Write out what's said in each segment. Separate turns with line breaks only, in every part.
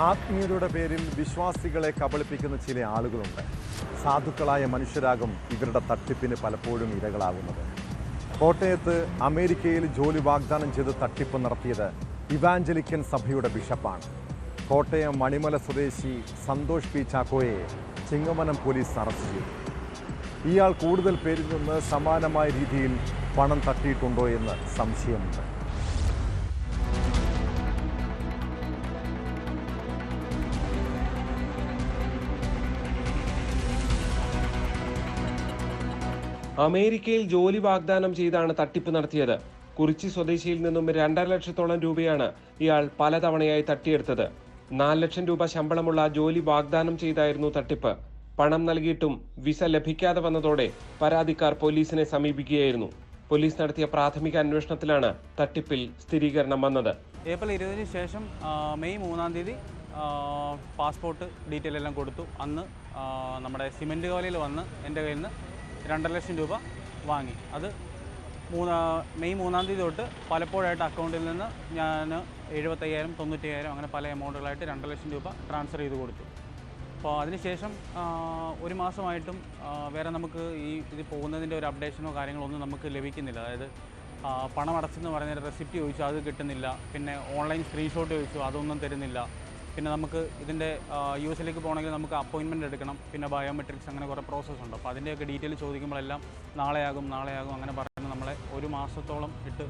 ആത്മീയതയുടെ പേരിൽ വിശ്വാസികളെ കബളിപ്പിക്കുന്ന ചില ആളുകളുണ്ട്. സാധുക്കളായ മനുഷ്യരാകും ഇവരുടെ തട്ടിപ്പിന് പലപ്പോഴും ഇരകളാകുന്നത് കോട്ടയത്ത് അമേരിക്കയിൽ ജോലി വാഗ്ദാനം ചെയ്ത് തട്ടിപ്പ് നടത്തിയത് ഇവാഞ്ചലിക്കൻ സഭയുടെ ബിഷപ്പാണ്. കോട്ടയം മണിമല സ്വദേശി സന്തോഷ് പി ചാക്കോയെ ചിങ്ങമനം പോലീസ് അറസ്റ്റ് ചെയ്തു. ഇയാൾ കൂടുതൽ പേരിൽ നിന്ന് സമാനമായ രീതിയിൽ പണം തട്ടിയിട്ടുണ്ടോ എന്ന് സംശയമുണ്ട്.
അമേരിക്കയിൽ ജോലി വാഗ്ദാനം ചെയ്താണ് തട്ടിപ്പ് നടത്തിയത്. കുറിച്ചി സ്വദേശിയിൽ നിന്നും രണ്ടര ലക്ഷത്തോളം രൂപയാണ് ഇയാൾ പലതവണയായി തട്ടിയെടുത്തത്. നാല് ലക്ഷം രൂപ ശമ്പളമുള്ള ജോലി വാഗ്ദാനം ചെയ്തായിരുന്നു തട്ടിപ്പ്. പണം നൽകിയിട്ടും വിസ ലഭിക്കാതെ വന്നതോടെ പരാതിക്കാർ പോലീസിനെ സമീപിക്കുകയായിരുന്നു. പോലീസ് നടത്തിയ പ്രാഥമിക അന്വേഷണത്തിലാണ് തട്ടിപ്പിൽ സ്ഥിരീകരണം വന്നത്.
ഏപ്രിൽ ഇരുപതിന് ശേഷം മെയ് മൂന്നാം തീയതി പാസ്പോർട്ട് ഡീറ്റെയിൽ എല്ലാം കൊടുത്തു. അന്ന് നമ്മുടെ സിമന്റ് കവലയിൽ വന്ന് എന്റെ കയ്യിൽ നിന്ന് രണ്ടര ലക്ഷം രൂപ വാങ്ങി. അത് മൂന്നാ മെയ് മൂന്നാം തീയതി തൊട്ട് പലപ്പോഴായിട്ട് അക്കൗണ്ടിൽ നിന്ന് ഞാൻ എഴുപത്തയ്യായിരം തൊണ്ണൂറ്റയ്യായിരം അങ്ങനെ പല എമൗണ്ടുകളായിട്ട് രണ്ടര ലക്ഷം രൂപ ട്രാൻസ്ഫർ ചെയ്ത് കൊടുത്തു. അപ്പോൾ അതിനുശേഷം ഒരു മാസമായിട്ടും വേറെ നമുക്ക് ഈ ഇത് പോകുന്നതിന്റെ ഒരു അപ്ഡേഷനോ കാര്യങ്ങളോ ഒന്നും നമുക്ക് ലഭിക്കുന്നില്ല. അതായത് പണം അടച്ചെന്ന് പറയുന്ന റെസിപ്റ്റ് ചോദിച്ചു അത് കിട്ടുന്നില്ല. പിന്നെ ഓൺലൈൻ സ്ക്രീൻഷോട്ട് ചോദിച്ചു അതൊന്നും തരുന്നില്ല. പിന്നെ നമുക്ക് ഇതിന്റെ യൂസിലേക്ക് പോകണമെങ്കിൽ നമുക്ക് അപ്പോയിൻമെന്റ് എടുക്കണം. പിന്നെ ബയോമെട്രിക്സ് അങ്ങനെ കുറേ പ്രോസസ്സ് ഉണ്ട്. അപ്പോൾ അതിന്റെയൊക്കെ ഡീറ്റെയിൽ ചോദിക്കുമ്പോഴെല്ലാം നാളെയാകും നാളെയാകും അങ്ങനെ പറയുന്നത് നമ്മളെ ഒരു മാസത്തോളം ഇട്ട്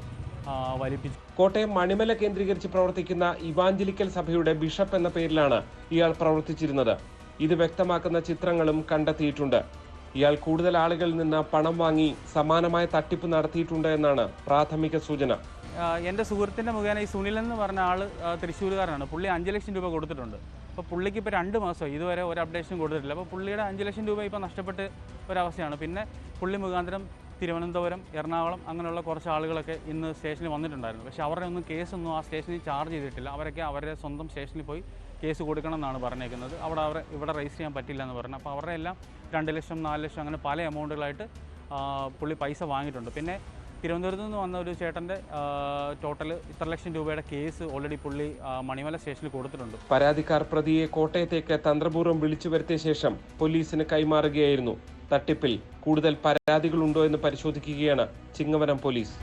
വലിപ്പിച്ചു.
കോട്ടയം മണിമല കേന്ദ്രീകരിച്ച് പ്രവർത്തിക്കുന്ന ഇവാഞ്ചലിക്കൽ സഭയുടെ ബിഷപ്പ് എന്ന പേരിലാണ് ഇയാൾ പ്രവർത്തിച്ചിരുന്നത്. ഇത് വ്യക്തമാക്കുന്ന ചിത്രങ്ങളും കണ്ടെത്തിയിട്ടുണ്ട്. ഇയാൾ കൂടുതൽ ആളുകളിൽ നിന്ന് പണം വാങ്ങി സമാനമായ തട്ടിപ്പ് നടത്തിയിട്ടുണ്ട് എന്നാണ് പ്രാഥമിക സൂചന.
എന്റെ സുഹൃത്തിന്റെ മുഖേന ഈ സുനിൽ എന്ന് പറഞ്ഞ ആൾ തൃശ്ശൂരുകാരനാണ്. പുള്ളി അഞ്ച് ലക്ഷം രൂപ കൊടുത്തിട്ടുണ്ട്. അപ്പോൾ പുള്ളിക്ക് ഇപ്പോൾ രണ്ട് മാസമായി. ഇതുവരെ ഒരു അപ്ഡേഷനും കൊടുത്തിട്ടില്ല. അപ്പോൾ പുള്ളിയുടെ അഞ്ച് ലക്ഷം രൂപ ഇപ്പോൾ നഷ്ടപ്പെട്ട് ഒരവസ്ഥയാണ്. പിന്നെ പുള്ളി മുഖാന്തരം തിരുവനന്തപുരം എറണാകുളം അങ്ങനെയുള്ള കുറച്ച് ആളുകളൊക്കെ ഇന്ന് സ്റ്റേഷനിൽ വന്നിട്ടുണ്ടായിരുന്നു. പക്ഷേ അവരുടെ ഒന്നും കേസൊന്നും ആ സ്റ്റേഷനിൽ ചാർജ് ചെയ്തിട്ടില്ല. അവരൊക്കെ അവരുടെ സ്വന്തം സ്റ്റേഷനിൽ പോയി കേസ് കൊടുക്കണം എന്നാണ് പറഞ്ഞേക്കുന്നത്. അവിടെ അവരെ ഇവിടെ രജിസ്റ്റർ ചെയ്യാൻ പറ്റില്ല എന്ന് പറഞ്ഞു. അപ്പോൾ അവരുടെ എല്ലാം രണ്ട് ലക്ഷം നാല് ലക്ഷം അങ്ങനെ പല എമൗണ്ടുകളായിട്ട് പുള്ളി പൈസ വാങ്ങിയിട്ടുണ്ട്. പിന്നെ തിരുവനന്തപുരത്ത് നിന്ന് വന്ന ഒരു ചേട്ടന്റെ ടോട്ടൽ ഇത്ര ലക്ഷം രൂപയുടെ കേസ് ഓൾറെഡി പുള്ളി മണിമല സ്റ്റേഷനിൽ കൊടുത്തിട്ടുണ്ട്.
പരാതിക്കാർ പ്രതിയെ കോട്ടയത്തേക്ക് തന്ത്രപൂർവം വിളിച്ചു വരുത്തിയ ശേഷം പോലീസിന് കൈമാറുകയായിരുന്നു. തട്ടിപ്പിൽ കൂടുതൽ പരാതികളുണ്ടോ എന്ന് പരിശോധിക്കുകയാണ് Chingavanam police.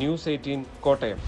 News eighteen Kottayam.